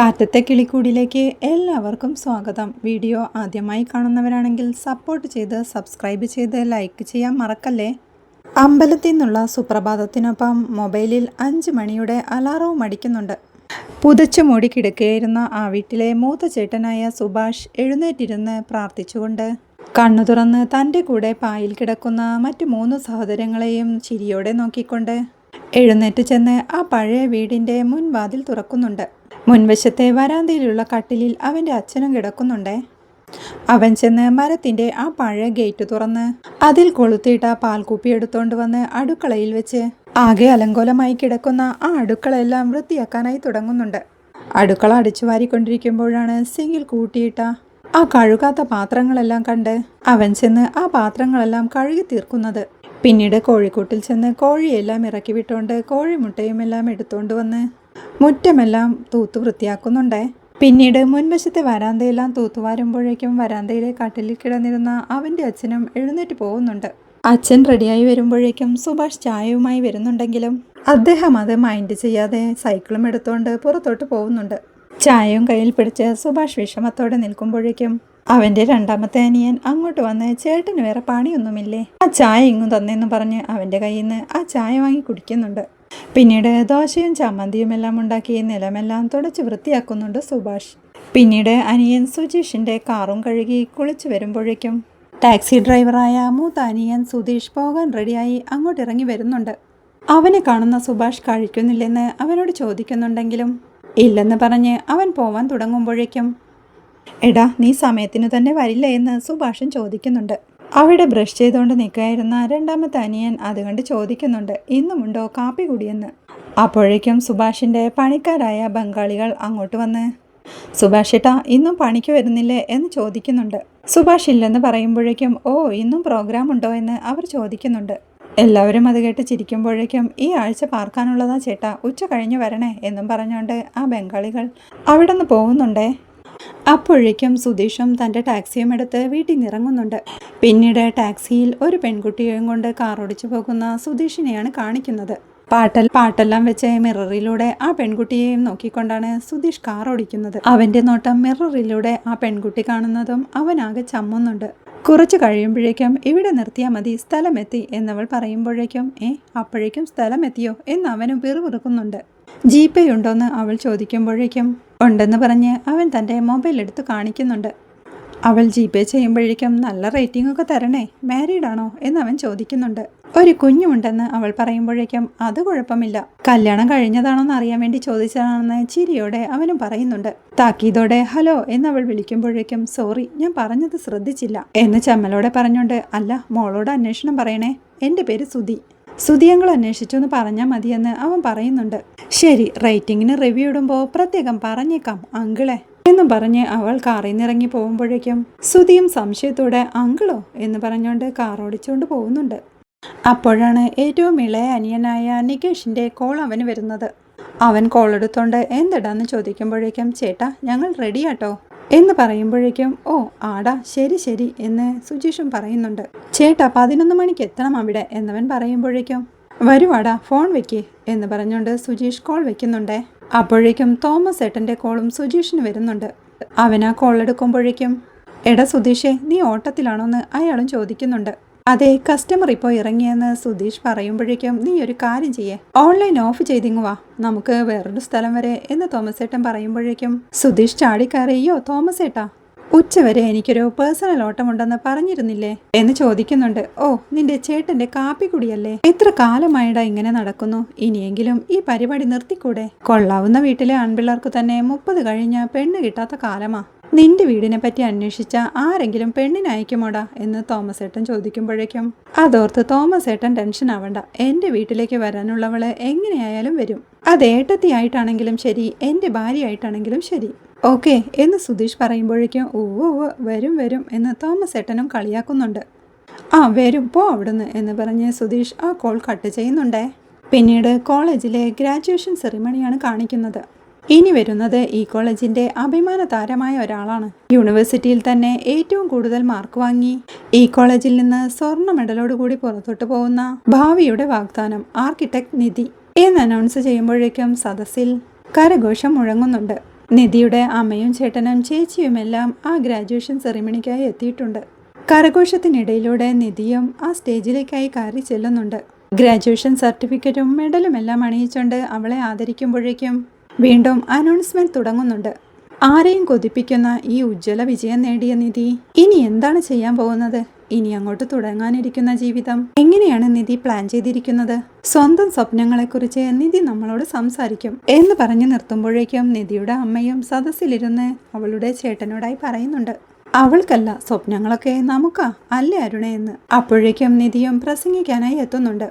കാറ്റത്തെ കിളിക്കൂടിലേക്ക് എല്ലാവർക്കും സ്വാഗതം. വീഡിയോ ആദ്യമായി കാണുന്നവരാണെങ്കിൽ സപ്പോർട്ട് ചെയ്ത് സബ്സ്ക്രൈബ് ചെയ്ത് ലൈക്ക് ചെയ്യാൻ മറക്കല്ലേ? അമ്പലത്തിൽ നിന്നുള്ള സുപ്രഭാതത്തിനൊപ്പം മൊബൈലിൽ അഞ്ച് മണിയുടെ അലാറവും അടിക്കുന്നുണ്ട്. പുതച്ചു മൂടി കിടക്കുകയായിരുന്ന ആ വീട്ടിലെ മൂത്ത ചേട്ടനായ സുഭാഷ് എഴുന്നേറ്റിരുന്ന് പ്രാർത്ഥിച്ചുകൊണ്ട് കണ്ണു തുറന്ന് തന്റെ കൂടെ പായിൽ കിടക്കുന്ന മറ്റു മൂന്ന് സഹോദരങ്ങളെയും ചിരിയോടെ നോക്കിക്കൊണ്ട് എഴുന്നേറ്റ് ചെന്ന് ആ പഴയ വീടിന്റെ മുൻവാതിൽ തുറക്കുന്നുണ്ട്. മുൻവശത്തെ വരാന്തയിലുള്ള കട്ടിലിൽ അവന്റെ അച്ഛനും കിടക്കുന്നുണ്ടേ. അവൻ ചെന്ന് മരത്തിന്റെ ആ പഴയ ഗേറ്റ് തുറന്ന് അതിൽ കൊളുത്തിയിട്ട പാൽക്കുപ്പി എടുത്തോണ്ട് വന്ന് അടുക്കളയിൽ വെച്ച് ആകെ അലങ്കോലമായി കിടക്കുന്ന ആ അടുക്കളയെല്ലാം വൃത്തിയാക്കാനായി തുടങ്ങുന്നുണ്ട്. അടുക്കള അടിച്ചു വാരിക്കൊണ്ടിരിക്കുമ്പോഴാണ് സിങ്കിൽ കൂട്ടിയിട്ട ആ കഴുകാത്ത പാത്രങ്ങളെല്ലാം കണ്ട് അവൻ ചെന്ന് ആ പാത്രങ്ങളെല്ലാം കഴുകി തീർക്കുന്നത്. പിന്നീട് കോഴിക്കൂട്ടിൽ ചെന്ന് കോഴിയെല്ലാം ഇറക്കി വിട്ടുകൊണ്ട് കോഴിമുട്ടയും എല്ലാം എടുത്തുകൊണ്ട് വന്ന് മുറ്റമെല്ലാം തൂത്ത് വൃത്തിയാക്കുന്നുണ്ടേ. പിന്നീട് മുൻവശത്തെ വരാന്തയെല്ലാം തൂത്തുവാരുമ്പോഴേക്കും വരാന്തയിലെ കട്ടിലിൽ കിടന്നിരുന്ന അവന്റെ അച്ഛനും എഴുന്നേറ്റ് പോകുന്നുണ്ട്. അച്ഛൻ റെഡിയായി വരുമ്പോഴേക്കും സുഭാഷ് ചായയുമായി വരുന്നുണ്ടെങ്കിലും അദ്ദേഹം അത് മൈൻഡ് ചെയ്യാതെ സൈക്കിളും എടുത്തുകൊണ്ട് പുറത്തോട്ട് പോകുന്നുണ്ട്. ചായയും കയ്യിൽ പിടിച്ച് സുഭാഷ് വിഷമത്തോടെ നിൽക്കുമ്പോഴേക്കും അവന്റെ രണ്ടാമത്തെ അനിയൻ അങ്ങോട്ട് വന്ന് ചേട്ടന് വേറെ പണിയൊന്നുമില്ലേ? ആ ചായ ഇങ്ങും തന്നെന്ന് പറഞ്ഞ് അവന്റെ കയ്യിൽ നിന്ന് ആ ചായ വാങ്ങി കുടിക്കുന്നുണ്ട്. പിന്നീട് ദോശയും ചമ്മന്തിയും എല്ലാം ഉണ്ടാക്കി നിലമെല്ലാം തുടച്ച് വൃത്തിയാക്കുന്നുണ്ട് സുഭാഷ്. പിന്നീട് അനിയൻ സുജീഷിന്റെ കാറും കഴുകി കുളിച്ചു വരുമ്പോഴേക്കും ടാക്സി ഡ്രൈവറായ മൂത്ത അനിയൻ സുധീഷ് പോകാൻ റെഡിയായി അങ്ങോട്ട് ഇറങ്ങി വരുന്നുണ്ട്. അവനെ കാണുന്ന സുഭാഷ് കഴിക്കുന്നില്ലെന്ന് അവനോട് ചോദിക്കുന്നുണ്ടെങ്കിലും ഇല്ലെന്ന് പറഞ്ഞ് അവൻ പോവാൻ തുടങ്ങുമ്പോഴേക്കും എടാ നീ സമയത്തിന് തന്നെ വരില്ല? എന്ന് സുഭാഷൻ ചോദിക്കുന്നുണ്ട്. അവിടെ ബ്രഷ് ചെയ്തുകൊണ്ട് നിൽക്കുകയായിരുന്ന രണ്ടാമത്തെ അനിയൻ അതുകൊണ്ട് കണ്ട് ചോദിക്കുന്നുണ്ട് ഇന്നുമുണ്ടോ കാപ്പി കുടിയെന്ന്? അപ്പോഴേക്കും സുഭാഷിന്റെ പണിക്കാരായ ബംഗാളികൾ അങ്ങോട്ട് വന്ന് സുഭാഷ് ഏട്ടാ ഇന്നും പണിക്ക് വരുന്നില്ലേ? എന്ന് ചോദിക്കുന്നുണ്ട്. സുഭാഷ് ഇല്ലെന്ന് പറയുമ്പോഴേക്കും ഓ ഇന്നും പ്രോഗ്രാം ഉണ്ടോ? എന്ന് അവർ ചോദിക്കുന്നുണ്ട്. എല്ലാവരും അത് കേട്ട് ചിരിക്കുമ്പോഴേക്കും ഈ ആഴ്ച പാർക്കാനുള്ളതാ ചേട്ടാ ഉച്ച കഴിഞ്ഞ് വരണേ എന്നും പറഞ്ഞുകൊണ്ട് ആ ബംഗാളികൾ അവിടെ നിന്ന് പോകുന്നുണ്ടേ അപ്പോഴേക്കും സുധീഷും തന്റെ ടാക്സിയും എടുത്ത് വീട്ടിൽ നിറങ്ങുന്നുണ്ട് പിന്നീട് ടാക്സിയിൽ ഒരു പെൺകുട്ടിയെയും കൊണ്ട് കാർ ഓടിച്ചു പോകുന്ന സുധീഷിനെയാണ് കാണിക്കുന്നത്. പാട്ടൽ പാട്ടെല്ലാം വെച്ച് മിററിലൂടെ ആ പെൺകുട്ടിയെയും നോക്കിക്കൊണ്ടാണ് സുധീഷ് കാർ ഓടിക്കുന്നത്. അവന്റെ നോട്ടം മിററിലൂടെ ആ പെൺകുട്ടി കാണുന്നതും അവനാകെ ചമ്മുന്നുണ്ട്. കുറച്ച് കഴിയുമ്പോഴേക്കും ഇവിടെ നിർത്തിയാൽ മതി സ്ഥലമെത്തി എന്നവൾ പറയുമ്പോഴേക്കും ഏ അപ്പോഴേക്കും സ്ഥലമെത്തിയോ? എന്ന് അവനും പിറുപിറുക്കുന്നുണ്ട്. ജി പേ ഉണ്ടോയെന്ന് അവൾ ചോദിക്കുമ്പോഴേക്കും ഉണ്ടെന്ന് പറഞ്ഞ് അവൻ തന്റെ മൊബൈൽ എടുത്ത് കാണിക്കുന്നുണ്ട്. അവൾ ജി പേ ചെയ്യുമ്പോഴേക്കും നല്ല റേറ്റിംഗ് ഒക്കെ തരണേ മാരീഡ് ആണോ എന്ന് അവൻ ചോദിക്കുന്നുണ്ട്. ഒരു കുഞ്ഞുമുണ്ടെന്ന് അവൾ പറയുമ്പോഴേക്കും അത് കുഴപ്പമില്ല. കല്യാണം കഴിഞ്ഞതാണോന്ന് അറിയാൻ വേണ്ടി ചോദിച്ചതാണെന്ന് ചിരിയോടെ അവനും പറയുന്നുണ്ട്. താക്കീതോടെ ഹലോ എന്ന് അവൾ വിളിക്കുമ്പോഴേക്കും സോറി ഞാൻ പറഞ്ഞത് ശ്രദ്ധിച്ചില്ല. എന്ന് ചമ്മലോടെ പറഞ്ഞുകൊണ്ട് അല്ല മോളോട് അന്വേഷണം പറയണേ എന്റെ പേര് സുധി. സുധിയങ്ങൾ അന്വേഷിച്ചു എന്ന് പറഞ്ഞാൽ മതിയെന്ന് അവൻ പറയുന്നുണ്ട്. ശരി റേറ്റിംഗിന് റിവ്യൂ ഇടുമ്പോൾ പ്രത്യേകം പറഞ്ഞേക്കാം അങ്കിളെ എന്നും പറഞ്ഞ് അവൾ കാറിൽ നിന്നിറങ്ങി പോകുമ്പോഴേക്കും സുധിയും സംശയത്തോടെ അങ്കിളോ എന്ന് പറഞ്ഞുകൊണ്ട് കാർ ഓടിച്ചുകൊണ്ട് പോകുന്നുണ്ട്. അപ്പോഴാണ് ഏറ്റവും ഇളയ അനിയനായ നികേഷിന്റെ കോൾ അവന് വരുന്നത്. അവൻ കോൾ എടുത്തോണ്ട് എന്തിടാന്ന് ചോദിക്കുമ്പോഴേക്കും ചേട്ടാ ഞങ്ങൾ റെഡിയാട്ടോ എന്ന് പറയുമ്പോഴേക്കും ഓ ആടാ ശരി ശരി എന്ന് സുജീഷും പറയുന്നുണ്ട്. ചേട്ടാ പതിനൊന്ന് മണിക്ക് എത്തണം അവിടെ എന്നവൻ പറയുമ്പോഴേക്കും വരുവാടാ ഫോൺ വെക്കേ എന്ന് പറഞ്ഞുകൊണ്ട് സുജീഷ് കോൾ വെക്കുന്നുണ്ടേ. അപ്പോഴേക്കും തോമസ് ഏട്ടന്റെ കോളും സുജീഷിന് വരുന്നുണ്ട്. അവനാ കോൾ എടുക്കുമ്പോഴേക്കും എടാ സുധീഷേ നീ ഓട്ടത്തിലാണോന്ന് അയാളും ചോദിക്കുന്നുണ്ട്. അതെ കസ്റ്റമർ ഇപ്പോൾ ഇറങ്ങിയെന്ന് സുധീഷ് പറയുമ്പോഴേക്കും നീ ഒരു കാര്യം ചെയ്യേ. ഓൺലൈൻ ഓഫ് ചെയ്തിങ്ങു വാ. നമുക്ക് വേറൊരു സ്ഥലം വരെ എന്ന് തോമസ് ഏട്ടൻ പറയുമ്പോഴേക്കും സുധീഷ് ചാടിക്കയറിയോ തോമസ് ഏട്ടാ ഉച്ചവരെ എനിക്കൊരു പേഴ്സണൽ ഓട്ടമുണ്ടെന്ന് പറഞ്ഞിരുന്നില്ലേ? എന്ന് ചോദിക്കുന്നുണ്ട്. ഓ നിന്റെ ചേട്ടന്റെ കാപ്പി കുടിയല്ലേ എത്ര കാലമായിടാ ഇങ്ങനെ നടക്കുന്നു? ഇനിയെങ്കിലും ഈ പരിപാടി നിർത്തിക്കൂടെ? കൊള്ളാവുന്ന വീട്ടിലെ ആൺപിള്ളേർക്ക് തന്നെ മുപ്പത് കഴിഞ്ഞ പെണ്ണ് കിട്ടാത്ത കാലമാ. നിന്റെ വീടിനെ പറ്റി അന്വേഷിച്ച ആരെങ്കിലും പെണ്ണിനയക്കുമോടാ എന്ന് തോമസ് ഏട്ടൻ ചോദിക്കുമ്പോഴേക്കും അതോർത്ത് തോമസ് ഏട്ടൻ ടെൻഷൻ ആവണ്ട. എന്റെ വീട്ടിലേക്ക് വരാനുള്ളവൾ എങ്ങനെയായാലും വരും. അത് ഏട്ടത്തിയായിട്ടാണെങ്കിലും ശരി എന്റെ ഭാര്യയായിട്ടാണെങ്കിലും ശരി. ഓക്കെ എന്ന് സുധീഷ് പറയുമ്പോഴേക്കും ഓ വരും വരും എന്ന് തോമസ് ഏട്ടനും കളിയാക്കുന്നുണ്ട്. ആ വരും പോ അവിടുന്ന് എന്ന് പറഞ്ഞ് സുധീഷ് ആ കോൾ കട്ട് ചെയ്യുന്നുണ്ടേ. പിന്നീട് കോളേജിലെ ഗ്രാജുവേഷൻ സെറിമണിയാണ് കാണിക്കുന്നത്. ഇനി വരുന്നത് ഈ കോളേജിന്റെ അഭിമാന താരമായ ഒരാളാണ്. യൂണിവേഴ്സിറ്റിയിൽ തന്നെ ഏറ്റവും കൂടുതൽ മാർക്ക് വാങ്ങി. ഈ കോളേജിൽ നിന്ന് സ്വർണ മെഡലോടുകൂടി പുറത്തോട്ട് പോകുന്ന ഭാവിയുടെ വാഗ്ദാനം ആർക്കിടെക്ട് നിധി എന്ന് അനൗൺസ് ചെയ്യുമ്പോഴേക്കും സദസ്സിൽ കരഘോഷം മുഴങ്ങുന്നുണ്ട്. നിധിയുടെ അമ്മയും ചേട്ടനും ചേച്ചിയുമെല്ലാം ആ ഗ്രാജുവേഷൻ സെറിമണിക്കായി എത്തിയിട്ടുണ്ട്. കരഘോഷത്തിനിടയിലൂടെ നിധിയും ആ സ്റ്റേജിലേക്കായി കയറി ചെല്ലുന്നുണ്ട്. ഗ്രാജുവേഷൻ സർട്ടിഫിക്കറ്റും മെഡലും എല്ലാം അണിയിച്ചുകൊണ്ട് അവളെ ആദരിക്കുമ്പോഴേക്കും വീണ്ടും അനൗൺസ്മെന്റ് തുടങ്ങുന്നുണ്ട്. ആരെയും കൊതിപ്പിക്കുന്ന ഈ ഉജ്ജ്വല വിജയം നേടിയ നിധി ഇനി എന്താണ് ചെയ്യാൻ പോകുന്നത്? ഇനി അങ്ങോട്ട് തുടങ്ങാനിരിക്കുന്ന ജീവിതം എങ്ങനെയാണ് നിധി പ്ലാൻ ചെയ്തിരിക്കുന്നത്? സ്വന്തം സ്വപ്നങ്ങളെ കുറിച്ച് നിധി നമ്മളോട് സംസാരിക്കും എന്ന് പറഞ്ഞു നിർത്തുമ്പോഴേക്കും നിധിയുടെ അമ്മയും സദസ്സിലിരുന്ന് അവളുടെ ചേട്ടനോടായി പറയുന്നുണ്ട്. അവൾക്കല്ല സ്വപ്നങ്ങളൊക്കെ നമുക്കാ അല്ലേ അരുണേ എന്ന്. അപ്പോഴേക്കും നിധിയും പ്രസംഗിക്കാനായി എത്തുന്നുണ്ട്.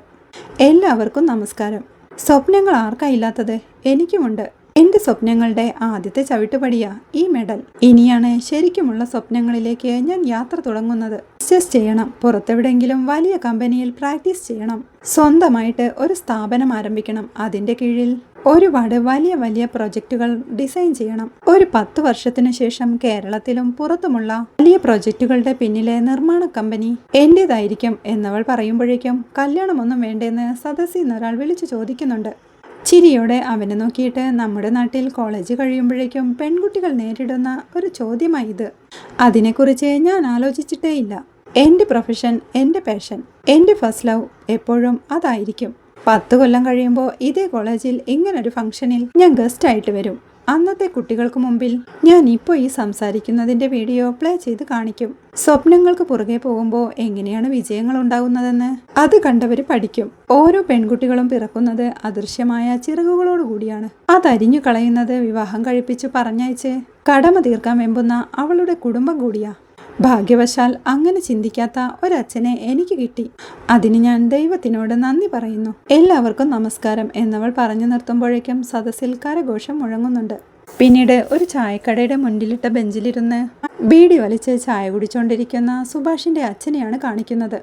എല്ലാവർക്കും നമസ്കാരം. സ്വപ്നങ്ങൾ ആർക്കാ ഇല്ലാത്തത് എനിക്കുമുണ്ട്. എന്റെ സ്വപ്നങ്ങളുടെ ആദ്യത്തെ ചവിട്ടുപടിയാ ഈ മെഡൽ. ഇനിയാണ് ശരിക്കുമുള്ള സ്വപ്നങ്ങളിലേക്ക് ഞാൻ യാത്ര തുടങ്ങുന്നത്. ബിസിനസ് ചെയ്യണം. പുറത്തെവിടെയെങ്കിലും വലിയ കമ്പനിയിൽ പ്രാക്ടീസ് ചെയ്യണം. സ്വന്തമായിട്ട് ഒരു സ്ഥാപനം ആരംഭിക്കണം. അതിന്റെ കീഴിൽ ഒരുപാട് വലിയ വലിയ പ്രൊജക്റ്റുകൾ ഡിസൈൻ ചെയ്യണം. ഒരു പത്ത് വർഷത്തിനു ശേഷം കേരളത്തിലും പുറത്തുമുള്ള വലിയ പ്രൊജക്റ്റുകളുടെ പിന്നിലെ നിർമ്മാണ കമ്പനി എന്റേതായിരിക്കും എന്നവൾ പറയുമ്പോഴേക്കും കല്യാണമൊന്നും വേണ്ടെന്ന് സദസ്സിൽ നിന്ന് ഒരാൾ വിളിച്ചു ചോദിക്കുന്നുണ്ട്. ചിരിയോടെ അവനെ നോക്കിയിട്ട് നമ്മുടെ നാട്ടിൽ കോളേജ് കഴിയുമ്പോഴേക്കും പെൺകുട്ടികൾ നേരിടുന്ന ഒരു ചോദ്യമായി ഇത് അതിനെക്കുറിച്ച് ഞാൻ ആലോചിച്ചിട്ടേ ഇല്ല. എന്റെ പ്രൊഫഷൻ എന്റെ പാഷൻ എന്റെ ഫസ്റ്റ് ലവ് എപ്പോഴും അതായിരിക്കും. പത്ത് കൊല്ലം കഴിയുമ്പോൾ ഇതേ കോളേജിൽ ഇങ്ങനൊരു ഫംഗ്ഷനിൽ ഞാൻ ഗസ്റ്റ് ആയിട്ട് വരും. അന്നത്തെ കുട്ടികൾക്ക് മുമ്പിൽ ഞാൻ ഇപ്പോൾ ഈ സംസാരിക്കുന്നതിന്റെ വീഡിയോ പ്ലേ ചെയ്ത് കാണിക്കും. സ്വപ്നങ്ങൾക്ക് പുറകെ പോകുമ്പോൾ എങ്ങനെയാണ് വിജയങ്ങൾ ഉണ്ടാകുന്നതെന്ന്? അത് കണ്ടവർ പഠിക്കും. ഓരോ പെൺകുട്ടികളും പിറക്കുന്നത് അദൃശ്യമായ ചിറകുകളോട് കൂടിയാണ്. അതരിഞ്ഞു കളയുന്നത് വിവാഹം കഴിപ്പിച്ചു പറഞ്ഞയച്ച് കടമ തീർക്കാൻ വെമ്പുന്ന അവളുടെ കുടുംബം കൂടിയാ. ഭാഗ്യവശാൽ അങ്ങനെ ചിന്തിക്കാത്ത ഒരച്ഛനെ എനിക്ക് കിട്ടി. അതിന് ഞാൻ ദൈവത്തിനോട് നന്ദി പറയുന്നു. എല്ലാവർക്കും നമസ്കാരം എന്നവൾ പറഞ്ഞു നിർത്തുമ്പോഴേക്കും സദസ്സിൽ കരഘോഷം മുഴങ്ങുന്നുണ്ട്. പിന്നീട് ഒരു ചായക്കടയുടെ മുൻപിലിട്ട ബെഞ്ചിലിരുന്ന് ബീഡി വലിച്ച് ചായ കുടിച്ചുകൊണ്ടിരിക്കുന്ന സുഭാഷിന്റെ അച്ഛനെയാണ് കാണിക്കുന്നത്.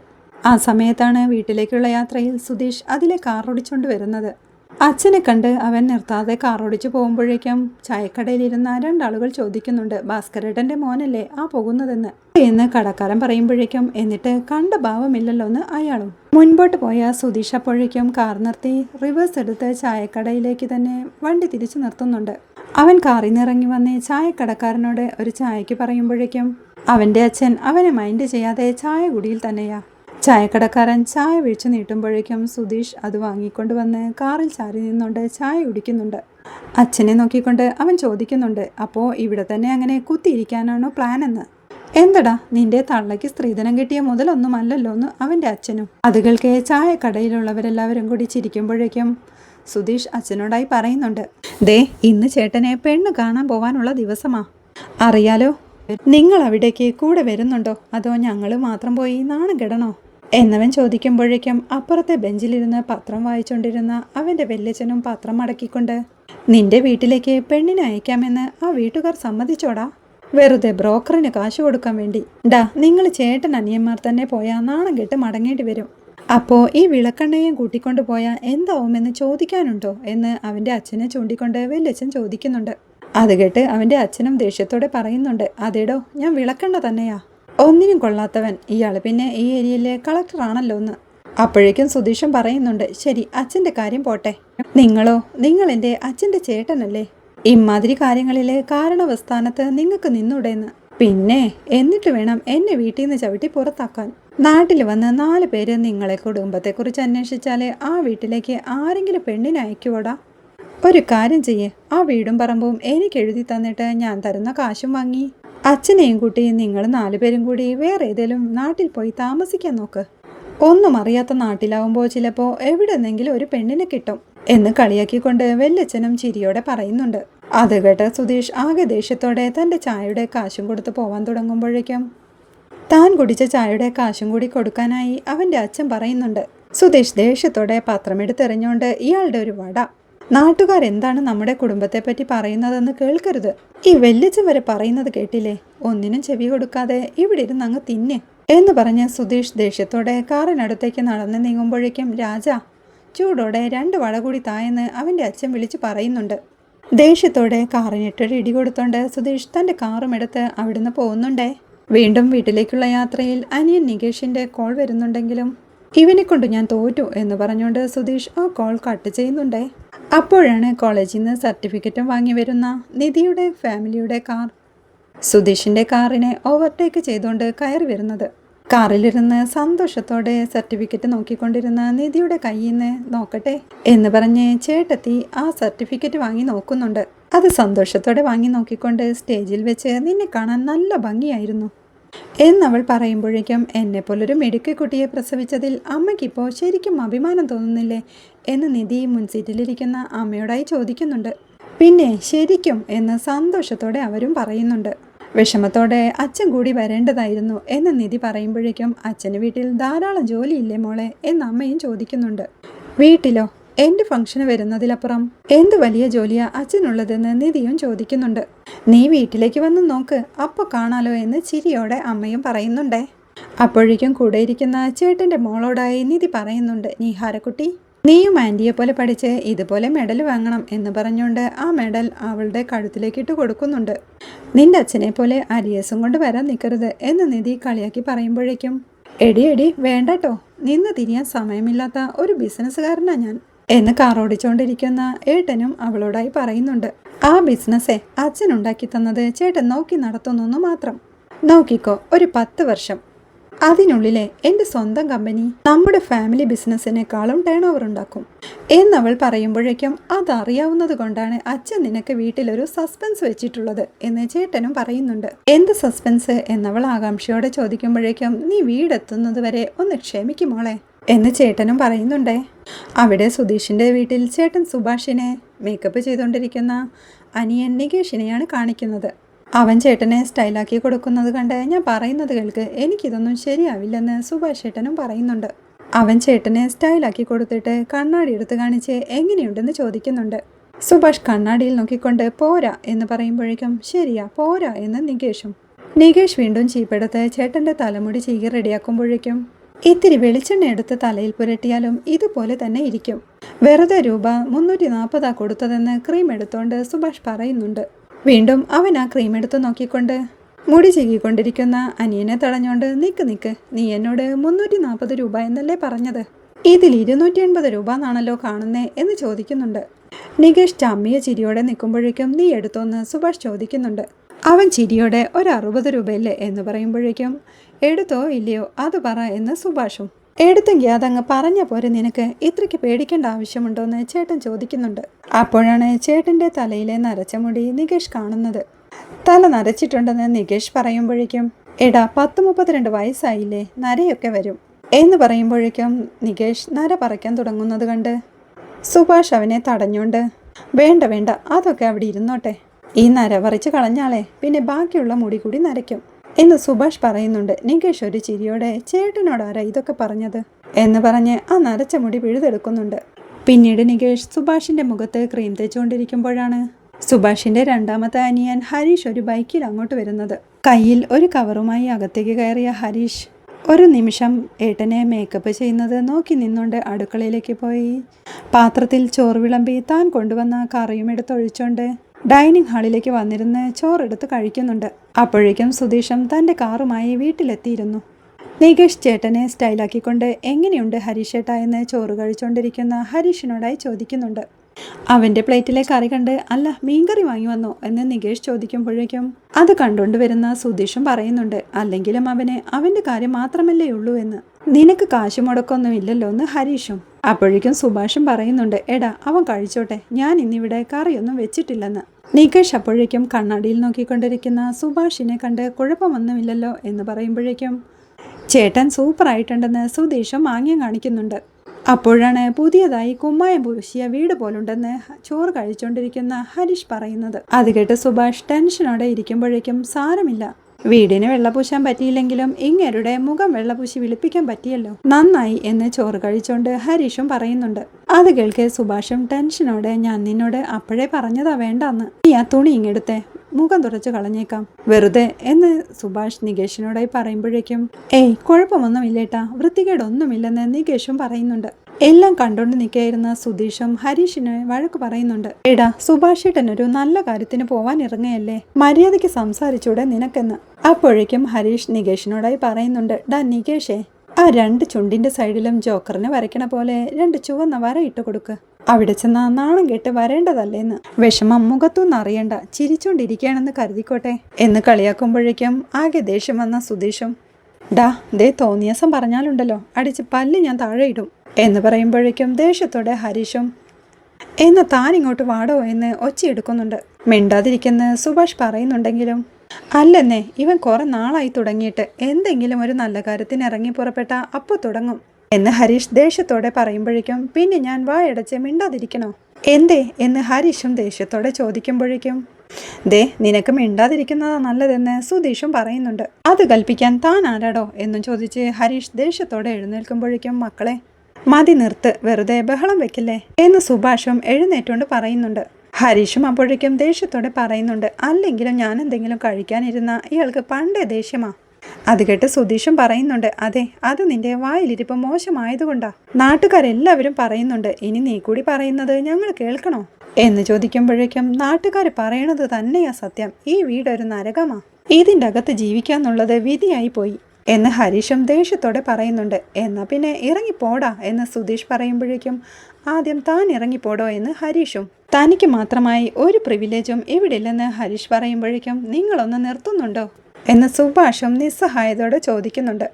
ആ സമയത്താണ് വീട്ടിലേക്കുള്ള യാത്രയിൽ സുധീഷ് അതിലെ കാർ ഓടിച്ചുകൊണ്ട് വരുന്നത്. അച്ഛനെ കണ്ട് അവൻ നിർത്താതെ കാർ ഓടിച്ചു പോകുമ്പോഴേക്കും ചായക്കടയിലിരുന്ന രണ്ടാളുകൾ ചോദിക്കുന്നുണ്ട് ഭാസ്കരേട്ടന്റെ മോനല്ലേ ആ പോകുന്നതെന്ന്? എന്ന് കടക്കാരൻ പറയുമ്പോഴേക്കും എന്നിട്ട് കണ്ട ഭാവമില്ലല്ലോ എന്ന് അയാളും. മുൻപോട്ട് പോയ സുധീഷ് അപ്പോഴേക്കും കാർ നിർത്തി റിവേഴ്സ് എടുത്ത് ചായക്കടയിലേക്ക് തന്നെ വണ്ടി തിരിച്ചു നിർത്തുന്നുണ്ട്. അവൻ കാറിൽ നിന്ന് ഇറങ്ങി വന്ന് ചായക്കടക്കാരനോട് ഒരു ചായക്ക് പറയുമ്പോഴേക്കും അവന്റെ അച്ഛൻ അവനെ മൈൻഡ് ചെയ്യാതെ ചായ കുടിയിൽ തന്നെയാ. ചായക്കടക്കാരൻ ചായ വീഴ്ച നീട്ടുമ്പോഴേക്കും സുധീഷ് അത് വാങ്ങിക്കൊണ്ട് വന്ന് കാറിൽ ചാരി നിന്നുകൊണ്ട് ചായ കുടിക്കുന്നുണ്ട്. അച്ഛനെ നോക്കിക്കൊണ്ട് അവൻ ചോദിക്കുന്നുണ്ട് അപ്പോൾ ഇവിടെ തന്നെ അങ്ങനെ കുത്തിയിരിക്കാനാണോ പ്ലാൻ എന്ന് എന്തടാ നിന്റെ തള്ളയ്ക്ക് സ്ത്രീധനം കിട്ടിയ മുതലൊന്നുമല്ലല്ലോ എന്ന് അവന്റെ അച്ഛനും. അത് കേൾക്കെ ചായക്കടയിലുള്ളവരെല്ലാവരും കൂടി ചിരിക്കുമ്പോഴേക്കും സുധീഷ് അച്ഛനോടായി പറയുന്നുണ്ട് ദേ ഇന്ന് ചേട്ടനെ പെണ്ണ് കാണാൻ പോവാനുള്ള ദിവസമാ. അറിയാലോ നിങ്ങൾ അവിടേക്ക് കൂടെ വരുന്നുണ്ടോ? അതോ ഞങ്ങൾ മാത്രം പോയി നാണം കെടണോ? എന്നവൻ ചോദിക്കുമ്പോഴേക്കും അപ്പുറത്തെ ബെഞ്ചിലിരുന്ന് പത്രം വായിച്ചുകൊണ്ടിരുന്ന അവന്റെ വല്യച്ഛനും പത്രം മടക്കിക്കൊണ്ട് നിന്റെ വീട്ടിലേക്ക് പെണ്ണിനെ അയക്കാമെന്ന് ആ വീട്ടുകാർ സമ്മതിച്ചോടാ? വെറുതെ ബ്രോക്കറിന് കാശ് കൊടുക്കാൻ വേണ്ടി. ഡാ നിങ്ങൾ ചേട്ടൻ അനിയന്മാർ തന്നെ പോയാൽ നാണം കെട്ട് മടങ്ങേണ്ടി വരും. അപ്പോൾ ഈ വിളക്കെണ്ണയും കൂട്ടിക്കൊണ്ട് പോയാൽ എന്താവുമെന്ന് ചോദിക്കാനുണ്ടോ? എന്ന് അവന്റെ അച്ഛനെ ചൂണ്ടിക്കൊണ്ട് വല്യച്ഛൻ ചോദിക്കുന്നുണ്ട്. അത് കേട്ട് അവന്റെ അച്ഛനും ദേഷ്യത്തോടെ പറയുന്നുണ്ട് അതേടോ ഞാൻ വിളക്കെണ്ണ തന്നെയാ. ഒന്നിനും കൊള്ളാത്തവൻ ഇയാൾ പിന്നെ ഈ ഏരിയയിലെ കളക്ടറാണല്ലോ എന്ന് അപ്പോഴേക്കും സുധീഷൻ പറയുന്നുണ്ട് ശരി അച്ഛന്റെ കാര്യം പോട്ടെ. നിങ്ങളോ? നിങ്ങൾ എന്റെ അച്ഛന്റെ ചേട്ടനല്ലേ? ഇമാതിരി കാര്യങ്ങളിലെ കാരണവസ്ഥാനത്ത് നിങ്ങൾക്ക് നിന്നൂടെന്ന്. പിന്നെ എന്നിട്ട് വേണം എന്നെ വീട്ടിൽ നിന്ന് ചവിട്ടി പുറത്താക്കാൻ. നാട്ടിൽ വന്ന് നാല് പേര് നിങ്ങളെ കുടുംബത്തെക്കുറിച്ച് അന്വേഷിച്ചാൽ ആ വീട്ടിലേക്ക് ആരെങ്കിലും പെണ്ണിനെ അയക്കുവോടാ? ഒരു കാര്യം ചെയ്യേ. ആ വീടും പറമ്പും എനിക്ക് എഴുതി തന്നിട്ട് ഞാൻ തരുന്ന കാശും വാങ്ങി. അച്ഛനെയും കുട്ടിയും നിങ്ങൾ നാലുപേരും കൂടി വേറെ ഏതെങ്കിലും നാട്ടിൽ പോയി താമസിക്കാൻ നോക്ക്. ഒന്നും അറിയാത്ത നാട്ടിലാവുമ്പോൾ ചിലപ്പോൾ എവിടെന്നെങ്കിലും ഒരു പെണ്ണിനെ കിട്ടും എന്ന് കളിയാക്കിക്കൊണ്ട് വെല്ലച്ഛനും ചിരിയോടെ പറയുന്നുണ്ട്. അത് കേട്ട സുധീഷ് ആകെ ദേഷ്യത്തോടെ തന്റെ ചായയുടെ കാശും കൊടുത്ത് പോവാൻ തുടങ്ങുമ്പോഴേക്കും താൻ കുടിച്ച ചായയുടെ കാശും കൂടി കൊടുക്കാനായി അവന്റെ അച്ഛൻ പറയുന്നുണ്ട്. സുധീഷ് ദേഷ്യത്തോടെ പത്രമെടുത്തെറിഞ്ഞുകൊണ്ട് ഇയാളുടെ ഒരു വട നാട്ടുകാർ എന്താണ് നമ്മുടെ കുടുംബത്തെ പറ്റി പറയുന്നതെന്ന് കേൾക്കരുത്. ഈ വെല്ലിച്ചൻ വരെ പറയുന്നത് കേട്ടില്ലേ? ഒന്നിനും ചെവി കൊടുക്കാതെ ഇവിടെ ഇരുന്ന് അങ്ങ് തിന്നെ എന്ന് പറഞ്ഞ് സുധീഷ് ദേഷ്യത്തോടെ കാറിനടുത്തേക്ക് നടന്ന് നീങ്ങുമ്പോഴേക്കും രാജ ചൂടോടെ രണ്ട് വട കൂടി തായെന്ന് അവന്റെ അച്ഛൻ വിളിച്ചു പറയുന്നുണ്ട്. ദേഷ്യത്തോടെ കാറിനിട്ടൊരു ഇടി കൊടുത്തോണ്ട് സുധീഷ് തന്റെ കാറും എടുത്ത് അവിടുന്ന് പോകുന്നുണ്ടേ. വീണ്ടും വീട്ടിലേക്കുള്ള യാത്രയിൽ അനിയൻ നികേഷിന്റെ കോൾ വരുന്നുണ്ടെങ്കിലും ഇവനെ കൊണ്ട് ഞാൻ തോറ്റു എന്ന് പറഞ്ഞുകൊണ്ട് സുധീഷ് ആ കോൾ കട്ട് ചെയ്യുന്നുണ്ടേ. അപ്പോഴാണ് കോളേജിൽ നിന്ന് സർട്ടിഫിക്കറ്റും വാങ്ങി വരുന്ന നിധിയുടെ ഫാമിലിയുടെ കാർ. സുധീഷിന്റെ കാറിനെ ഓവർടേക്ക് ചെയ്തുകൊണ്ട് കയറി വരുന്നത്. കാറിലിരുന്ന് സന്തോഷത്തോടെ സർട്ടിഫിക്കറ്റ് നോക്കിക്കൊണ്ടിരുന്ന നിധിയുടെ കയ്യിൽ നിന്ന് നോക്കട്ടെ എന്ന് പറഞ്ഞ് ചേട്ടത്തി ആ സർട്ടിഫിക്കറ്റ് വാങ്ങി നോക്കുന്നുണ്ട്. അത് സന്തോഷത്തോടെ വാങ്ങി നോക്കിക്കൊണ്ട് സ്റ്റേജിൽ വെച്ച് നിന്നെ കാണാൻ നല്ല ഭംഗിയായിരുന്നു. എന്നവൾ പറയുമ്പോഴേക്കും എന്നെപ്പോലൊരു മെഡിക്കൽ കുട്ടിയെ പ്രസവിച്ചതിൽ അമ്മയ്ക്കിപ്പോൾ ശരിക്കും അഭിമാനം തോന്നുന്നില്ലേ? എന്ന് നിധി മുൻസീറ്റിലിരിക്കുന്ന അമ്മയോടായി ചോദിക്കുന്നുണ്ട്. പിന്നെ ശരിക്കും എന്ന് സന്തോഷത്തോടെ അവരും പറയുന്നുണ്ട്. വിഷമത്തോടെ അച്ഛൻ കൂടി വരേണ്ടതായിരുന്നു എന്ന് നിധി പറയുമ്പോഴേക്കും അച്ഛന് വീട്ടിൽ ധാരാളം ജോലിയില്ലേ മോളെ എന്ന് അമ്മയും ചോദിക്കുന്നുണ്ട്. വീട്ടിലോ? എന്റെ ഫംഗ്ഷന് വരുന്നതിലപ്പുറം? എന്ത് വലിയ ജോലിയാ അച്ഛനുള്ളതെന്ന് നിധിയും ചോദിക്കുന്നുണ്ട്. നീ വീട്ടിലേക്ക് വന്ന് നോക്ക് അപ്പോൾ കാണാലോ എന്ന് ചിരിയോടെ അമ്മയും പറയുന്നുണ്ടേ. അപ്പോഴേക്കും കൂടെയിരിക്കുന്ന ചേട്ടന്റെ മോളോടായി നിധി പറയുന്നുണ്ട് നീഹാരക്കുട്ടി നീയും ആന്റിയെ പോലെ പഠിച്ച് ഇതുപോലെ മെഡൽ വാങ്ങണം എന്ന് പറഞ്ഞുകൊണ്ട് ആ മെഡൽ അവളുടെ കഴുത്തിലേക്ക് ഇട്ട് കൊടുക്കുന്നുണ്ട്. നിന്റെ അച്ഛനെ പോലെ അരിയസും കൊണ്ട് വരാൻ നിൽക്കരുത് എന്ന് നിധി കളിയാക്കി പറയുമ്പോഴേക്കും എടി എടി വേണ്ടട്ടോ. നിന്ന് തിരിയാൻ സമയമില്ലാത്ത ഒരു ബിസിനസ്സുകാരനാ ഞാൻ എന്ന് കാറോടിച്ചുകൊണ്ടിരിക്കുന്ന ഏട്ടനും അവളോടായി പറയുന്നുണ്ട്. ആ ബിസിനസ്സേ അച്ഛൻ ഉണ്ടാക്കി തന്നത് ചേട്ടൻ നോക്കി നടത്തുന്നു മാത്രം. നോക്കിക്കോ ഒരു പത്ത് വർഷം. അതിനുള്ളിലെ എന്റെ സ്വന്തം കമ്പനി നമ്മുടെ ഫാമിലി ബിസിനസ്സിനേക്കാളും ടേൺ ഓവർ ഉണ്ടാക്കും. എന്നവൾ പറയുമ്പോഴേക്കും അതറിയാവുന്നത് കൊണ്ടാണ് അച്ഛൻ നിനക്ക് വീട്ടിലൊരു സസ്പെൻസ് വെച്ചിട്ടുള്ളത് എന്ന് ചേട്ടനും പറയുന്നുണ്ട്. എന്ത് സസ്പെൻസ് എന്നവൾ ആകാംക്ഷയോടെ ചോദിക്കുമ്പോഴേക്കും നീ വീടെത്തുന്നത് വരെ ഒന്ന് ക്ഷമിക്കുമോളെ എന്ന് ചേട്ടനും പറയുന്നുണ്ടേ. അവിടെ സുധീഷിന്റെ വീട്ടിൽ ചേട്ടൻ സുഭാഷിനെ മേക്കപ്പ് ചെയ്തുകൊണ്ടിരിക്കുന്ന അനിയൻ നികേഷിനെയാണ് കാണിക്കുന്നത്. അവൻ ചേട്ടനെ സ്റ്റൈലാക്കി കൊടുക്കുന്നത് കണ്ട് ഞാൻ പറയുന്നത് കേൾക്ക് എനിക്കിതൊന്നും ശരിയാവില്ലെന്ന് സുഭാഷ് ചേട്ടനും പറയുന്നുണ്ട്. അവൻ ചേട്ടനെ സ്റ്റൈലാക്കി കൊടുത്തിട്ട് കണ്ണാടി എടുത്ത് കാണിച്ച് എങ്ങനെയുണ്ടെന്ന് ചോദിക്കുന്നുണ്ട്. സുഭാഷ് കണ്ണാടിയിൽ നോക്കിക്കൊണ്ട് പോരാ എന്ന് പറയുമ്പോഴേക്കും ശരിയാ പോരാ എന്ന് നികേഷും. നികേഷ് വീണ്ടും ചീപ്പെടുത്ത് ചേട്ടന്റെ തലമുടി ചീകി റെഡിയാക്കുമ്പോഴേക്കും ഇത്തിരി വെളിച്ചെണ്ണ എടുത്ത് തലയിൽ പുരട്ടിയാലും ഇതുപോലെ തന്നെ ഇരിക്കും. വെറുതെ രൂപ മുന്നൂറ്റി നാൽപ്പതാ കൊടുത്തതെന്ന് ക്രീം എടുത്തോണ്ട് സുഭാഷ് പറയുന്നുണ്ട്. വീണ്ടും അവൻ ആ ക്രീം എടുത്ത് നോക്കിക്കൊണ്ട് മുടി ചീകിക്കൊണ്ടിരിക്കുന്ന അനിയനെ തടഞ്ഞുകൊണ്ട് നിക്ക് നിക്ക് നീ എന്നോട് മുന്നൂറ്റി നാൽപ്പത് രൂപ എന്നല്ലേ പറഞ്ഞത്? ഇതിൽ ഇരുന്നൂറ്റി എൺപത് രൂപ എന്നാണല്ലോ കാണുന്നേ എന്ന് ചോദിക്കുന്നുണ്ട്. നികേഷ് ചമ്മിയ ചിരിയോടെ നിൽക്കുമ്പോഴേക്കും നീ എടുത്തോന്ന് സുഭാഷ് ചോദിക്കുന്നുണ്ട്. അവൻ ചിരിയോടെ ഒരു അറുപത് രൂപയില്ലേ? എന്ന് പറയുമ്പോഴേക്കും എടുത്തോ ഇല്ലയോ? അത് പറ എന്ന് സുഭാഷും എടുത്തെങ്കിൽ അതങ്ങ് പറഞ്ഞ പോരെ നിനക്ക് ഇത്രയ്ക്ക് പേടിക്കേണ്ട ആവശ്യമുണ്ടോ എന്ന് ചേട്ടൻ ചോദിക്കുന്നുണ്ട്. അപ്പോഴാണ് ചേട്ടന്റെ തലയിലെ നരച്ച മുടി നികേഷ് കാണുന്നത്. തല നരച്ചിട്ടുണ്ടെന്ന് നികേഷ് പറയുമ്പോഴേക്കും എടാ പത്ത് മുപ്പത്തിരണ്ട് വയസ്സായില്ലേ നരയൊക്കെ വരും. എന്ന് പറയുമ്പോഴേക്കും നികേഷ് നര പറയ്ക്കാൻ തുടങ്ങുന്നത് കണ്ട് സുഭാഷ് അവനെ തടഞ്ഞുകൊണ്ട് വേണ്ട വേണ്ട അതൊക്കെ അവിടെ ഇരുന്നോട്ടെ. ഈ നര പറിച്ച് കളഞ്ഞാളെ പിന്നെ ബാക്കിയുള്ള മുടി കൂടി നരയ്ക്കും. എന്ന് സുഭാഷ് പറയുന്നുണ്ട്. നികേഷ് ഒരു ചിരിയോടെ ചേട്ടനോടാരാ ഇതൊക്കെ പറഞ്ഞത്? എന്ന് പറഞ്ഞ് ആ നരച്ച മുടി പിഴുതെടുക്കുന്നുണ്ട്. പിന്നീട് നികേഷ് സുഭാഷിന്റെ മുഖത്ത് ക്രീം തേച്ചുകൊണ്ടിരിക്കുമ്പോഴാണ് സുഭാഷിന്റെ രണ്ടാമത്തെ അനിയൻ ഹരീഷ് ഒരു ബൈക്കിൽ അങ്ങോട്ട് വരുന്നത്. കയ്യിൽ ഒരു കവറുമായി അകത്തേക്ക് കയറിയ ഹരീഷ് ഒരു നിമിഷം ഏട്ടനെ മേക്കപ്പ് ചെയ്യുന്നത് നോക്കി നിന്നുകൊണ്ട് അടുക്കളയിലേക്ക് പോയി. പാത്രത്തിൽ ചോറ് വിളമ്പി താൻ കൊണ്ടുവന്ന കറിയും എടുത്തൊഴിച്ചോണ്ട് ഡൈനിങ് ഹാളിലേക്ക് വന്നിരുന്ന് ചോറെടുത്ത് കഴിക്കുന്നുണ്ട്. അപ്പോഴേക്കും സുധീഷം തന്റെ കാറുമായി വീട്ടിലെത്തിയിരുന്നു. നികേഷ് ചേട്ടനെ സ്റ്റൈലാക്കിക്കൊണ്ട് എങ്ങനെയുണ്ട് ഹരീഷേട്ട എന്ന് ചോറ് കഴിച്ചുകൊണ്ടിരിക്കുന്ന ഹരീഷിനോടായി ചോദിക്കുന്നുണ്ട്. അവന്റെ പ്ലേറ്റിലെ കറി കണ്ട് അല്ല മീൻകറി വാങ്ങി വന്നോ എന്ന് നികേഷ് ചോദിക്കുമ്പോഴേക്കും അത് കണ്ടുകൊണ്ട് വരുന്ന സുധീഷും പറയുന്നുണ്ട് അല്ലെങ്കിലും അവന് അവന്റെ കാര്യം മാത്രമല്ലേ ഉള്ളൂ എന്ന്. നിനക്ക് കാശ് മുടക്കൊന്നും ഇല്ലല്ലോ എന്ന് ഹരീഷും. അപ്പോഴേക്കും സുഭാഷും പറയുന്നുണ്ട് എടാ അവൻ കഴിച്ചോട്ടെ ഞാൻ ഇന്നിവിടെ കറിയൊന്നും വെച്ചിട്ടില്ലെന്ന്. നികേഷ് അപ്പോഴേക്കും കണ്ണാടിയിൽ നോക്കിക്കൊണ്ടിരിക്കുന്ന സുഭാഷിനെ കണ്ട് കുഴപ്പമൊന്നുമില്ലല്ലോ എന്ന് പറയുമ്പോഴേക്കും ചേട്ടൻ സൂപ്പറായിട്ടുണ്ടെന്ന് സുധീഷും ആംഗ്യം കാണിക്കുന്നുണ്ട്. അപ്പോഴാണ് പുതിയതായി കുമ്മായം പൂശിയ വീട് പോലുണ്ടെന്ന് ചോറ് കഴിച്ചുകൊണ്ടിരിക്കുന്ന ഹരീഷ് പറയുന്നത്. അത് കേട്ട് സുഭാഷ് ടെൻഷനോടെ ഇരിക്കുമ്പോഴേക്കും സാരമില്ല. വീടിന് വെള്ളപൂശാൻ പറ്റിയില്ലെങ്കിലും ഇങ്ങരുടെ മുഖം വെള്ളപൂശി വിളിപ്പിക്കാൻ പറ്റിയല്ലോ. നന്നായി എന്ന് ചോറ് കഴിച്ചോണ്ട് ഹരീഷും പറയുന്നുണ്ട്. അത് കേൾക്കെ സുഭാഷും ടെൻഷനോടെ ഞാൻ നിന്നോട് അപ്പോഴേ പറഞ്ഞതാ വേണ്ടെന്ന്. നീ ആ തുണി ഇങ്ങെടുത്തേ. മുഖം തുടച്ചു കളഞ്ഞേക്കാം. വെറുതെ എന്ന് സുഭാഷ് നികേഷിനോടായി പറയുമ്പോഴേക്കും ഏയ് കുഴപ്പമൊന്നുമില്ലേട്ടാ. വൃത്തികേടൊന്നുമില്ലെന്ന് നികേഷും പറയുന്നുണ്ട്. എല്ലാം കണ്ടുകൊണ്ട് നിൽക്കായിരുന്ന സുധീഷും ഹരീഷിനെ വഴക്ക് പറയുന്നുണ്ട്. എടാ സുഭാഷേട്ടൻ ഒരു നല്ല കാര്യത്തിന് പോവാൻ ഇറങ്ങയല്ലേ മര്യാദയ്ക്ക് സംസാരിച്ചൂടെ നിനക്കെന്ന്. അപ്പോഴേക്കും ഹരീഷ് നികേഷിനോടായി പറയുന്നുണ്ട് ഡാ നികേഷേ ആ രണ്ട് ചുണ്ടിന്റെ സൈഡിലും ജോക്കറിനെ വരയ്ക്കണ പോലെ രണ്ട് ചുവന്ന വര ഇട്ട് കൊടുക്ക്. അവിടെ ചെന്ന നാണം കേട്ട് വരേണ്ടതല്ലേന്ന് വിഷമം മുഖത്തുനിന്ന് അറിയണ്ട ചിരിച്ചോണ്ടിരിക്കുകയാണെന്ന് കരുതിക്കോട്ടെ. എന്ന് കളിയാക്കുമ്പോഴേക്കും ആകെ ദേഷ്യം വന്ന സുധീഷും ഡാ ദേ തോന്നിയസം പറഞ്ഞാലുണ്ടല്ലോ അടിച്ച് പല്ല് ഞാൻ താഴെ ഇടും. എന്ന് പറയുമ്പോഴേക്കും ദേഷ്യത്തോടെ ഹരീഷും എന്ന് താൻ ഇങ്ങോട്ട് വാടോ എന്ന് ഒച്ചയെടുക്കുന്നുണ്ട് മിണ്ടാതിരിക്കുന്ന സുഭാഷ് പറയുന്നുണ്ടെങ്കിലും അല്ലെന്നേ ഇവൻ കുറെ നാളായി തുടങ്ങിയിട്ട് എന്തെങ്കിലും ഒരു നല്ല കാര്യത്തിന് ഇറങ്ങി പുറപ്പെട്ട അപ്പോൾ തുടങ്ങും. എന്ന് ഹരീഷ് ദേഷ്യത്തോടെ പറയുമ്പോഴേക്കും പിന്നെ ഞാൻ വായടച്ച് മിണ്ടാതിരിക്കണോ? എന്തേ? എന്ന് ഹരീഷും ദേഷ്യത്തോടെ ചോദിക്കുമ്പോഴേക്കും ദേ നിനക്ക് മിണ്ടാതിരിക്കുന്നതാ നല്ലതെന്ന് സുധീഷും പറയുന്നുണ്ട്. അത് കൽപ്പിക്കാൻ താൻ ആരാടോ? എന്നും ചോദിച്ച് ഹരീഷ് ദേഷ്യത്തോടെ എഴുന്നേൽക്കുമ്പോഴേക്കും മക്കളെ മതി നിർത്ത് വെറുതെ ബഹളം വെക്കില്ലേ? എന്ന് സുഭാഷും എഴുന്നേറ്റുകൊണ്ട് പറയുന്നുണ്ട്. ഹരീഷും അപ്പോഴേക്കും ദേഷ്യത്തോടെ പറയുന്നുണ്ട് അല്ലെങ്കിലും ഞാൻ എന്തെങ്കിലും കഴിക്കാനിരുന്ന ഇയാൾക്ക് പണ്ടേ ദേഷ്യമാ. അത് കേട്ട് സുധീഷും പറയുന്നുണ്ട് അതെ അത് നിന്റെ വായിലിരിപ്പ് മോശമായതുകൊണ്ടാ. നാട്ടുകാരെല്ലാവരും പറയുന്നുണ്ട് ഇനി നീ കൂടി പറയുന്നത് ഞങ്ങൾ കേൾക്കണോ? എന്ന് ചോദിക്കുമ്പോഴേക്കും നാട്ടുകാർ പറയണത് തന്നെയാ സത്യം ഈ വീടൊരു നരകമാ. ഇതിന്റെ അകത്ത് ജീവിക്കാന്നുള്ളത് വിധിയായി പോയി. എന്ന് ഹരീഷും ദേഷ്യത്തോടെ പറയുന്നുണ്ട്. എന്നാ പിന്നെ ഇറങ്ങിപ്പോടാ എന്ന് സുധീഷ് പറയുമ്പോഴേക്കും ആദ്യം താൻ ഇറങ്ങിപ്പോടോ എന്ന് ഹരീഷും തനിക്ക് മാത്രമായി ഒരു പ്രിവിലേജും ഇവിടെ ഇല്ലെന്ന് ഹരീഷ് പറയുമ്പോഴേക്കും നിങ്ങളൊന്ന് നിർത്തുന്നുണ്ടോ? എന്ന് സുഭാഷും നിസ്സഹായതയോടെ ചോദിക്കുന്നുണ്ട്.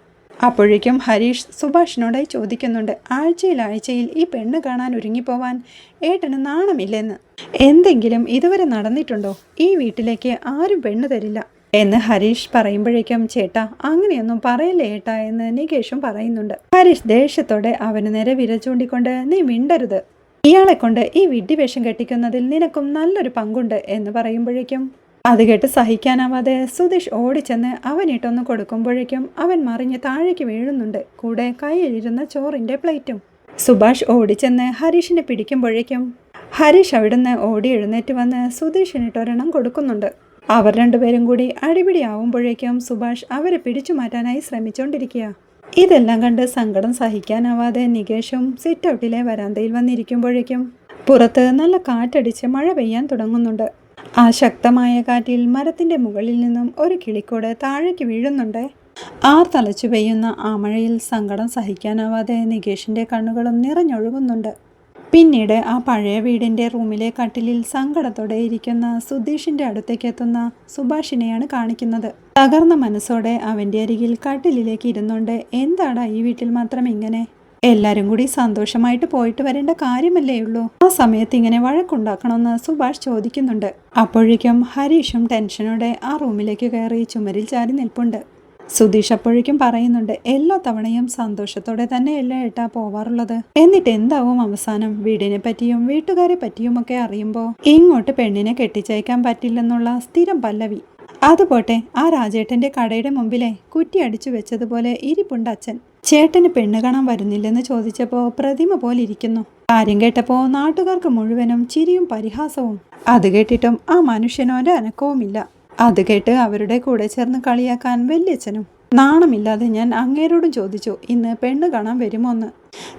അപ്പോഴേക്കും ഹരീഷ് സുഭാഷിനോടായി ചോദിക്കുന്നുണ്ട്. ആഴ്ചയിൽ ആഴ്ചയിൽ ഈ പെണ്ണ് കാണാൻ ഒരുങ്ങിപ്പോവാൻ ഏട്ടന് നാണമില്ലെന്ന്. എന്തെങ്കിലും ഇതുവരെ നടന്നിട്ടുണ്ടോ? ഈ വീട്ടിലേക്ക് ആരും പെണ്ണ് തരില്ല. എന്ന് ഹരീഷ് പറയുമ്പോഴേക്കും ചേട്ടാ അങ്ങനെയൊന്നും പറയല്ലേ ഏട്ടാ? എന്ന് നികേഷും പറയുന്നുണ്ട്. ഹരീഷ് ദേഷ്യത്തോടെ അവന് നേരെ വിരച്ചൂണ്ടിക്കൊണ്ട് നീ മിണ്ടരുത്. ഇയാളെ കൊണ്ട് ഈ വിഡ്ഢിവേഷം കെട്ടിക്കുന്നതിൽ നിനക്കും നല്ലൊരു പങ്കുണ്ട് എന്ന് പറയുമ്പോഴേക്കും അത് കേട്ട് സഹിക്കാനാവാതെ സുധീഷ് ഓടിച്ചെന്ന് അവനിട്ടൊന്ന് കൊടുക്കുമ്പോഴേക്കും അവൻ മറിഞ്ഞ് താഴേക്ക് വീഴുന്നുണ്ട്. കൂടെ കയ്യിലിരുന്ന ചോറിന്റെ പ്ലേറ്റും. സുഭാഷ് ഓടിച്ചെന്ന് ഹരീഷിനെ പിടിക്കുമ്പോഴേക്കും ഹരീഷ് അവിടുന്ന് ഓടി എഴുന്നേറ്റ് വന്ന് സുധീഷിനിട്ടൊരെണ്ണം കൊടുക്കുന്നുണ്ട്. അവർ രണ്ടുപേരും കൂടി അടിപിടിയാവുമ്പോഴേക്കും സുഭാഷ് അവരെ പിടിച്ചു മാറ്റാനായി ശ്രമിച്ചുകൊണ്ടിരിക്കുക ഇതെല്ലാം കണ്ട് സങ്കടം സഹിക്കാനാവാതെ നികേഷും സിറ്റ് ഔട്ടിലെ വരാന്തയിൽ വന്നിരിക്കുമ്പോഴേക്കും പുറത്ത് നല്ല കാറ്റടിച്ച് മഴ പെയ്യാൻ തുടങ്ങുന്നുണ്ട്. ആ ശക്തമായ കാറ്റിൽ മരത്തിന്റെ മുകളിൽ നിന്നും ഒരു കിളിക്കൂട് താഴേക്ക് വീഴുന്നുണ്ട്. ആർ തലച്ചു പെയ്യുന്ന ആ മഴയിൽ സങ്കടം സഹിക്കാനാവാതെ നികേഷിന്റെ കണ്ണുകളും നിറഞ്ഞൊഴുകുന്നുണ്ട്. പിന്നീട് ആ പഴയ വീടിന്റെ റൂമിലെ കട്ടിലിൽ സങ്കടത്തോടെ ഇരിക്കുന്ന സുധീഷിന്റെ അടുത്തേക്ക് എത്തുന്ന സുഭാഷിനെയാണ് കാണിക്കുന്നത്. തകർന്ന മനസ്സോടെ അവന്റെ അരികിൽ കട്ടിലിലേക്ക് ഇരുന്നുകൊണ്ട് എന്താടാ ഈ വീട്ടിൽ മാത്രം ഇങ്ങനെ? എല്ലാവരും കൂടി സന്തോഷമായിട്ട് പോയിട്ട് വരേണ്ട കാര്യമല്ലേ ഉള്ളൂ. ആ സമയത്ത് ഇങ്ങനെ വഴക്കുണ്ടാക്കണമെന്ന് സുഭാഷ് ചോദിക്കുന്നുണ്ട്. അപ്പോഴേക്കും ഹരീഷും ടെൻഷനോടെ ആ റൂമിലേക്ക് കയറി ചുമരിൽ ചാരി നിൽപ്പുണ്ട്. സുധീഷ് അപ്പോഴേക്കും പറയുന്നുണ്ട് എല്ലാ തവണയും സന്തോഷത്തോടെ തന്നെ എല്ലാം ഏട്ടാ പോവാറുള്ളത്? എന്നിട്ട് എന്താവും അവസാനം? വീടിനെ പറ്റിയും വീട്ടുകാരെ പറ്റിയും ഒക്കെ അറിയുമ്പോൾ ഇങ്ങോട്ട് പെണ്ണിനെ കെട്ടിച്ചയക്കാൻ പറ്റില്ലെന്നുള്ള സ്ഥിരം പല്ലവി. അതുപോട്ടെ ആ രാജേട്ടന്റെ കടയുടെ മുമ്പിലെ കുറ്റി അടിച്ചു വെച്ചതുപോലെ ഇരിപ്പുണ്ട് അച്ഛൻ. ചേട്ടന് പെണ്ണ് കാണാൻ വരുന്നില്ലെന്ന് ചോദിച്ചപ്പോ പ്രതിമ പോലെ ഇരിക്കുന്നു കാര്യം കേട്ടപ്പോ നാട്ടുകാർക്ക് മുഴുവനും ചിരിയും പരിഹാസവും. അത് കേട്ടിട്ടും ആ മനുഷ്യനോന്റെ അനക്കവുമില്ല അത് കേട്ട് അവരുടെ കൂടെ ചേർന്ന് കളിയാക്കാൻ വല്യച്ഛനും നാണമില്ലാതെ ഞാൻ അങ്ങേരോടും ചോദിച്ചു ഇന്ന് പെണ്ണ് കാണാൻ വരുമോന്ന്?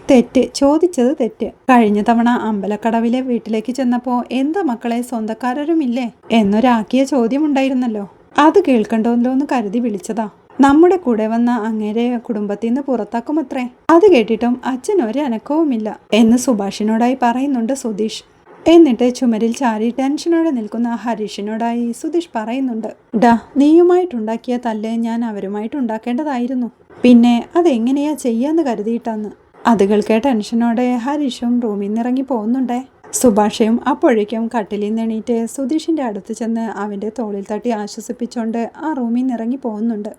തെറ്റ് ചോദിച്ചത് തെറ്റ്. കഴിഞ്ഞ തവണ അമ്പലക്കടവിലെ വീട്ടിലേക്ക് ചെന്നപ്പോ എന്താ മക്കളെ സ്വന്തക്കാരരുമില്ലേ? എന്നൊരാക്കിയ ചോദ്യമുണ്ടായിരുന്നല്ലോ. അത് കേൾക്കണ്ടല്ലോ എന്ന് കരുതി വിളിച്ചതാ. നമ്മുടെ കൂടെ വന്ന അങ്ങേരെ കുടുംബത്തിൽ നിന്ന് പുറത്താക്കുമത്രേ? അത് കേട്ടിട്ടും അച്ഛൻ ഒരു അനക്കവുമില്ല എന്ന് സുഭാഷിനോടായി പറയുന്നുണ്ട് സുധീഷ്. എന്നിട്ട് ചുമരിൽ ചാരി ടെൻഷനോടെ നിൽക്കുന്ന ഹരീഷിനോടായി സുധീഷ് പറയുന്നുണ്ട് ഡാ നീയുമായിട്ടുണ്ടാക്കിയ തല്ല് ഞാൻ അവരുമായിട്ട് ഉണ്ടാക്കേണ്ടതായിരുന്നു. പിന്നെ അതെങ്ങനെയാ ചെയ്യാന്ന് കരുതിയിട്ടാന്ന്? അത് കേൾക്കെ ടെൻഷനോടെ ഹരീഷും റൂമിൽ നിന്ന് ഇറങ്ങി പോകുന്നുണ്ടേ. സുഭാഷയും അപ്പോഴേക്കും കട്ടിലിൽ നിന്ന് എണീറ്റ് അടുത്ത് ചെന്ന് അവന്റെ തോളിൽ തട്ടി ആശ്വസിപ്പിച്ചുകൊണ്ട് ആ റൂമിൽ നിന്ന് ഇറങ്ങി പോകുന്നുണ്ട്.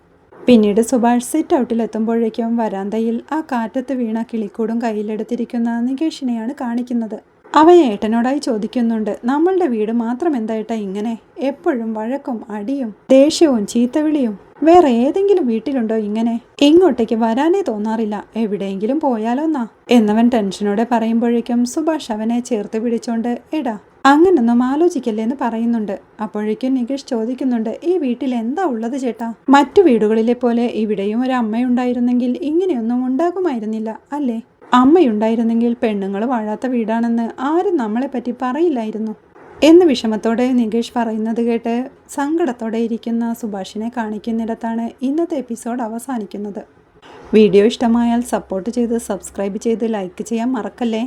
പിന്നീട് സുഭാഷ് സിറ്റ് ഔട്ടിലെത്തുമ്പോഴേക്കും വരാന്തയിൽ ആ കാറ്റത്ത് വീണ കിളിക്കൂടും കയ്യിലെടുത്തിരിക്കുന്ന നികേഷിനെയാണ് കാണിക്കുന്നത്. അവൻ ഏട്ടനോടായി ചോദിക്കുന്നുണ്ട്. നമ്മളുടെ വീട് മാത്രം എന്തായിട്ടാ ഇങ്ങനെ? എപ്പോഴും വഴക്കും അടിയും ദേഷ്യവും ചീത്തവിളിയും. വേറെ ഏതെങ്കിലും വീട്ടിലുണ്ടോ ഇങ്ങനെ? ഇങ്ങോട്ടേക്ക് വരാനേ തോന്നാറില്ല. എവിടെയെങ്കിലും പോയാലോന്നാ? എന്നവൻ ടെൻഷനോടെ പറയുമ്പോഴേക്കും സുഭാഷ് അവനെ ചേർത്ത് പിടിച്ചോണ്ട് എടാ അങ്ങനൊന്നും ആലോചിക്കല്ലേ എന്ന് പറയുന്നുണ്ട്. അപ്പോഴേക്കും നികേഷ് ചോദിക്കുന്നുണ്ട് ഈ വീട്ടിൽ എന്താ ഉള്ളത് ചേട്ടാ? മറ്റു വീടുകളിലെ പോലെ ഇവിടെയും ഒരു അമ്മയുണ്ടായിരുന്നെങ്കിൽ ഇങ്ങനെയൊന്നും ഉണ്ടാകുമായിരുന്നില്ല അല്ലേ? അമ്മയുണ്ടായിരുന്നെങ്കിൽ പെണ്ണുങ്ങൾ വാഴാത്ത വീടാണെന്ന് ആരും നമ്മളെപ്പറ്റി പറയില്ലായിരുന്നു. എന്ന് വിഷമത്തോടെ നികേഷ് പറയുന്നത് കേട്ട് സങ്കടത്തോടെ ഇരിക്കുന്ന സുഭാഷിനെ കാണിക്കുന്നിടത്താണ് ഇന്നത്തെ എപ്പിസോഡ് അവസാനിക്കുന്നത്. വീഡിയോ ഇഷ്ടമായാൽ സപ്പോർട്ട് ചെയ്ത് സബ്സ്ക്രൈബ് ചെയ്ത് ലൈക്ക് ചെയ്യാൻ മറക്കല്ലേ?